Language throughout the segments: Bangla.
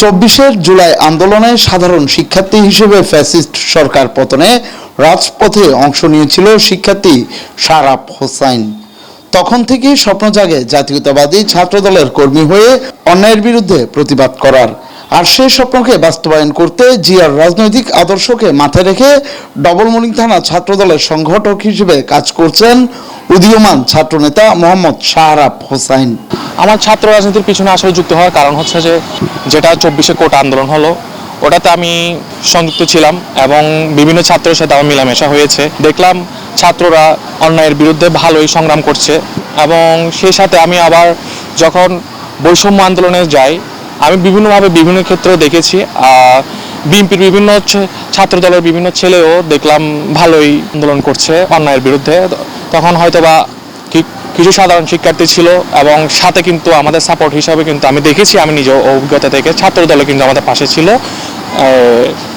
চব্বিশের জুলাই আন্দোলনে সাধারণ শিক্ষার্থী হিসেবে ফ্যাসিস্ট সরকার পতনে রাজপথে অংশ নিয়েছিল শিক্ষার্থী সারাফ হোসাইন। তখন থেকেই স্বপ্ন জাগে জাতীয়তাবাদী ছাত্রদলের কর্মী হয়ে অন্যায়ের বিরুদ্ধে প্রতিবাদ করার। আর সেই স্বপ্নকে বাস্তবায়ন করতে জিয়ার রাজনৈতিক আদর্শকে মাথায় রেখে ডবলমুরিং থানা ছাত্রদলের সংগঠক হিসেবে কাজ করছেন উদীয়মান ছাত্রনেতা মোহাম্মদ শাহরাব হোসাইন। আমার ছাত্র রাজনীতির পিছনে আসলে যুক্ত হওয়ার কারণ হচ্ছে যে যেটা চব্বিশে কোটা আন্দোলন হলো, ওটাতে আমি সংযুক্ত ছিলাম এবং বিভিন্ন ছাত্রের সাথে আমার মেলামেশা হয়েছে। দেখলাম ছাত্ররা অন্যায়ের বিরুদ্ধে ভালোই সংগ্রাম করছে এবং সেই সাথে আমি আবার যখন বৈষম্য আন্দোলনে যাই আমি বিভিন্নভাবে বিভিন্ন ক্ষেত্রে দেখেছি বিএনপির বিভিন্ন ছাত্র দলের বিভিন্ন ছেলেও দেখলাম ভালোই আন্দোলন করছে অন্যায়ের বিরুদ্ধে। তখন হয়তোবা কি- কিছু সাধারণ শিক্ষার্থী ছিল এবং সাথে কিন্তু আমাদের সাপোর্ট হিসাবে কিন্তু আমি দেখেছি, আমি নিজে অভিজ্ঞতা থেকে ছাত্র দলে কিন্তু আমাদের পাশে ছিল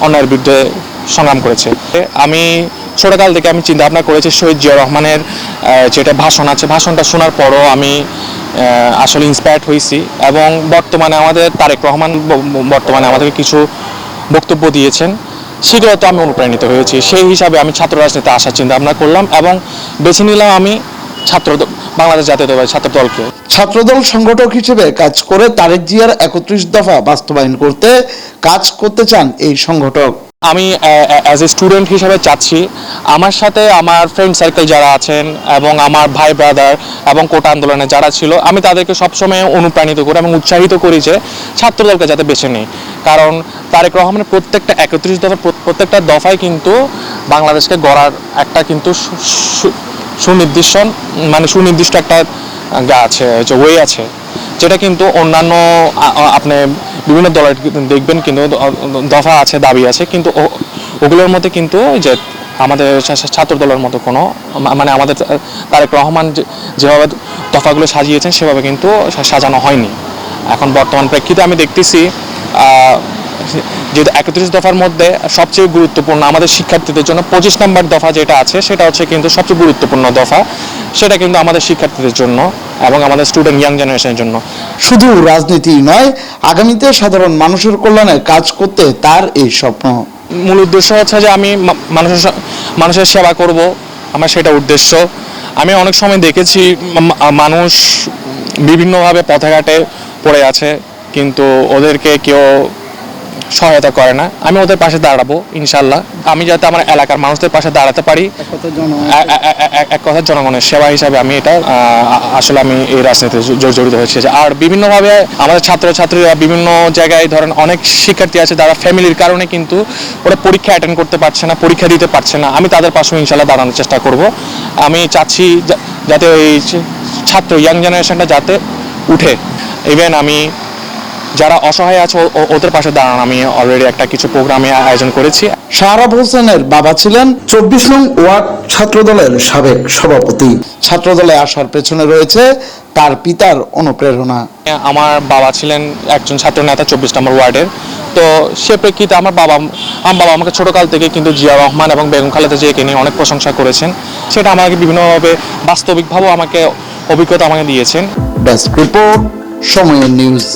অন্যায়ের বিরুদ্ধে সংগ্রাম করেছে। আমি ছোটকাল থেকে আমি চিন্তা ভাবনা করেছি শহীদ জিয়া রহমানের যেটা ভাষণ আছে, ভাষণটা শোনার পরও আমি আসলে ইন্সপায়ার্ড হয়েছি এবং বর্তমানে আমাদের তারেক রহমান বর্তমানে আমাদেরকে কিছু বক্তব্য দিয়েছেন। সেগুলো তো আমি অনুপ্রাণিত হয়েছি। সেই হিসাবে আমি ছাত্র রাজনীতিতে আসার চিন্তা ভাবনা করলাম এবং বেছে নিলাম আমি ছাত্র বাংলাদেশ জাতীয়তাবাদী ছাত্র দলকে। ছাত্রদল সংগঠক হিসেবে কাজ করে তারেক জিয়ার একত্রিশ দফা বাস্তবায়ন করতে কাজ করতে চান এই সংগঠক। আমি অ্যাজ এ স্টুডেন্ট হিসাবে চাচ্ছি। আমার সাথে আমার ফ্রেন্ড সার্কেল যারা আছেন এবং আমার ভাই ব্রাদার এবং কোটা আন্দোলনে যারা ছিল, আমি তাদেরকে সবসময় অনুপ্রাণিত করি এবং উৎসাহিত করি যে ছাত্রদলকে যাতে বেছে নিই। কারণ তারেক রহমানের প্রত্যেকটা একত্রিশ দফার প্রত- প্রত্যেকটা দফায় কিন্তু বাংলাদেশকে গড়ার একটা কিন্তু সুনির্দিষ্ট মানে সুনির্দিষ্ট একটা গা আছে ওয়ে আছে। যেটা কিন্তু অন্যান্য আপনি বিভিন্ন দলের দেখবেন কিন্তু দফা আছে, দাবি আছে, কিন্তু ওগুলোর মধ্যে কিন্তু যে আমাদের ছাত্র দলের মতো কোনো মানে আমাদের তারেক রহমান যেভাবে দফাগুলো সাজিয়েছেন, সেভাবে কিন্তু সাজানো হয়নি। এখন বর্তমান প্রেক্ষিতে আমি দেখতেছি যেহেতু একত্রিশ দফার মধ্যে সবচেয়ে গুরুত্বপূর্ণ আমাদের শিক্ষার্থীদের জন্য পঁচিশ নম্বর দফা যেটা আছে, সেটা হচ্ছে কিন্তু সবচেয়ে গুরুত্বপূর্ণ দফা, সেটা কিন্তু আমাদের শিক্ষার্থীদের জন্য এবং আমাদের স্টুডেন্ট ইয়াং জেনারেশনের জন্য। শুধু রাজনীতি নয়, আগামীতে সাধারণ মানুষের কল্যাণে কাজ করতে তার এই স্বপ্ন। মূল উদ্দেশ্য হচ্ছে যে আমি মানুষের মানুষের সেবা করব, আমার সেটা উদ্দেশ্য। আমি অনেক সময় দেখেছি মানুষ বিভিন্নভাবে পথে ঘাটে পড়ে আছে, কিন্তু ওদেরকে কেউ সহায়তা করে না। আমি ওদের পাশে দাঁড়াবো ইনশাল্লাহ। আমি যাতে আমার এলাকার মানুষদের পাশে দাঁড়াতে পারি। এক কথা জনগণের সেবা হিসাবে আমি এটা আসলে আমি এই রাজনীতিতে জড়িত হয়েছি আর বিভিন্নভাবে আমাদের ছাত্রছাত্রীরা বিভিন্ন জায়গায় ধরেন অনেক শিক্ষার্থী আছে যারা ফ্যামিলির কারণে কিন্তু ওরা পরীক্ষা অ্যাটেন্ড করতে পারছে না পরীক্ষা দিতে পারছে না। আমি তাদের পাশে ইনশাল্লাহ দাঁড়ানোর চেষ্টা করব। আমি চাচ্ছি যাতে এই ছাত্র ইয়াং জেনারেশনটা যাতে উঠে। ইভেন আমি যারা অসহায় আছে ওদের পাশে দাঁড়ান। আমি অলরেডি একটা কিছু প্রোগ্রামে আয়োজন করেছি। শাহরাব হোসেনের বাবা ছিলেন চব্বিশ নং ওয়ার্ড ছাত্রদলের সাবেক সভাপতি। ছাত্রদলে আসার পেছনে রয়েছে তার পিতার অনুপ্রেরণা। আমার বাবা ছিলেন একজন ছাত্র নেতা চব্বিশ নম্বর ওয়ার্ডের। তো সে প্রেক্ষিতে আমার বাবা আমার বাবা আমাকে ছোটকাল থেকে কিন্তু জিয়া রহমান এবং বেগম খালেদা জিয়াকে নিয়ে অনেক প্রশংসা করেছেন। সেটা আমাকে বিভিন্নভাবে বাস্তবিকভাবেও আমাকে অভিজ্ঞতা আমাকে দিয়েছেন। ডেস্ক রিপোর্ট সময়ের নিউজ।